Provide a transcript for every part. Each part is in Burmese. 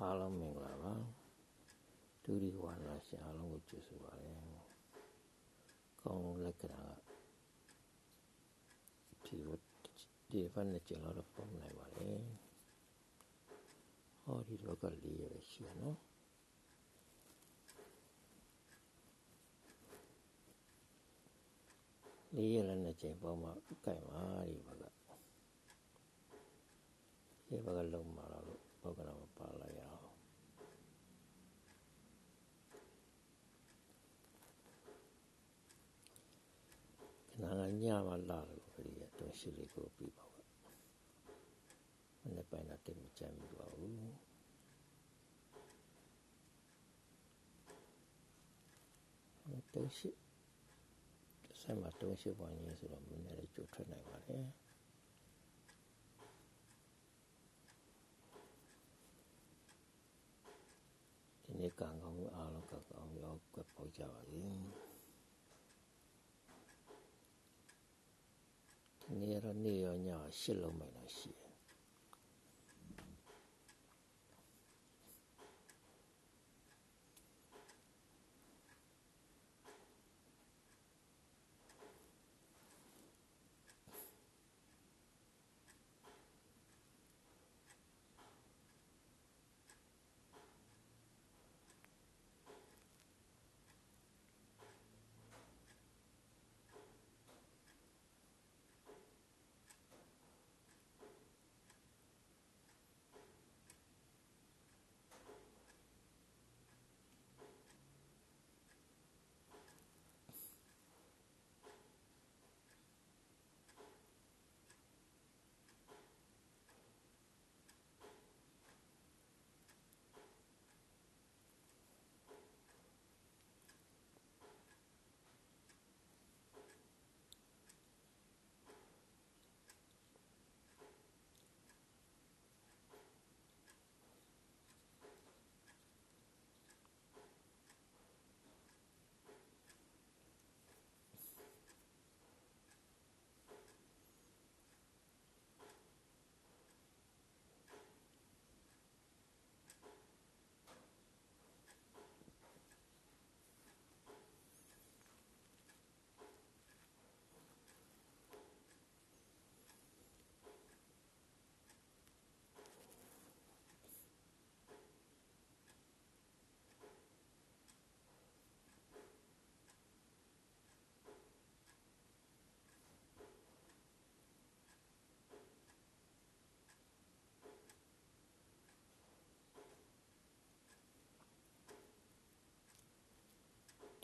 အားလုံးမင်္ဂလာပါဒုတိယဝါလာရှင်အားလုံးကိုကျေးဇူးပါတယ်ကောင်းလက္ခဏာဒီဝတ်ဒီဖန်နဲ့ကျလာတော့ပုံနိုင်ပါလေဟောဒီလောကလေးရရှိရနော်လေးရလည်းနဲ့ချိန်ပေါ်မှာကြိုက်ပါဒီဘက်ကဒီဘက်ကလုံးမှာတော့ဘောကနာမပါလိုက်ရအောင် ခဏကညမှာလာလို့ခရီးအတွင်းရှိလေးကိုပြီးပါဘူးမနေ့ပိုင်းတော့တင်မကြမ်းဘူးပါဘူးတုံးရှိဆက်မှာတုံးရှိပွားရင်းဆိုတော့မနေ့လေးကြိုထွက်နိုင်ပါတယ်ဒီနေ့ကံကောင်းအားလုံးကကောင်းရောကွက်ပေါကြပါစေဒီ နေ့ရနေ့ရောညရှစ်လုံး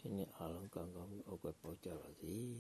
ဒီနေ့အားလုံးကောင်းကောင်းပြီးအုပ်ကွက်ပေါကြပါစေ